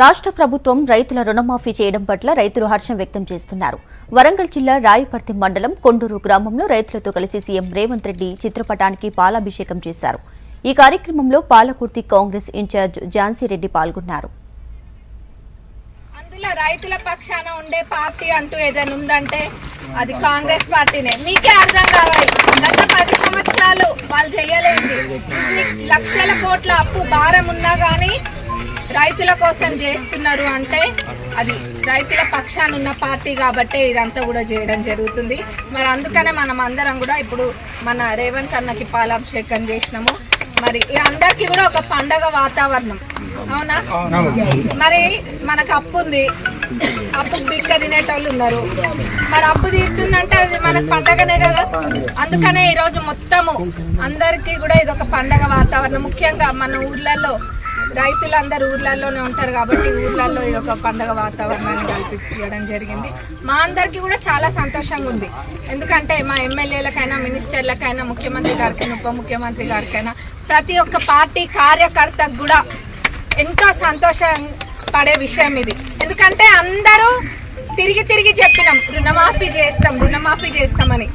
రాష్ట్ర ప్రభుత్వం రైతుల రుణమాఫీ చేయడం పట్ల రైతులు హర్షం వ్యక్తం చేస్తున్నారు. వరంగల్ జిల్లా రాయపర్తి మండలం కొండూరు గ్రామంలో రైతులతో కలిసి సీఎం రేవంత్ రెడ్డి చిత్రపటానికి పాలాభిషేకం చేశారు. ఈ కార్యక్రమంలో పాలకుర్తి కాంగ్రెస్ ఇన్ఛార్జ్ ఝాన్సీ రెడ్డి పాల్గొన్నారు. అందులో రైతుల పక్షాన ఉండే పార్టీ అంటూ ఏదైనా ఉందంటే అది కాంగ్రెస్ పార్టీనే. మీకే అర్థం కావాలి. గత పది సంవత్సరాలు వాళ్ళు చేయలేదు. లక్షల కోట్ల అప్పు భారం ఉన్నా కానీ రైతుల కోసం చేస్తున్నారు అంటే అది రైతుల పక్షాన ఉన్న పార్టీ కాబట్టే ఇదంతా కూడా చేయడం జరుగుతుంది. మరి అందుకనే మనం అందరం కూడా ఇప్పుడు మన రేవంత్ అన్నకి పాలాభిషేకం చేసినాము. మరి అందరికీ కూడా ఒక పండగ వాతావరణం. అవునా? మరి మనకు అప్పు ఉంది. అప్పు బిక్క తినేటోళ్ళు ఉన్నారు. మరి అప్పు తీరుతుందంటే అది మనకు పండగనే కదా. అందుకనే ఈరోజు మొత్తము అందరికీ కూడా ఇది ఒక పండగ వాతావరణం. ముఖ్యంగా మన ఊర్లలో రైతులందరూ ఊర్లలోనే ఉంటారు కాబట్టి ఊర్లలో ఇది ఒక పండగ వాతావరణాన్ని కల్పించడం జరిగింది. మా అందరికీ కూడా చాలా సంతోషంగా ఉంది. ఎందుకంటే మా ఎమ్మెల్యేలకైనా మినిస్టర్లకైనా ముఖ్యమంత్రి గారికైనా ఉప ముఖ్యమంత్రి గారికైనా ప్రతి ఒక్క పార్టీ కార్యకర్తకు కూడా ఎంతో సంతోషం పడే విషయం ఇది. ఎందుకంటే అందరూ తిరిగి తిరిగి చెప్పినాం రుణమాఫీ చేస్తాం రుణమాఫీ చేస్తామని.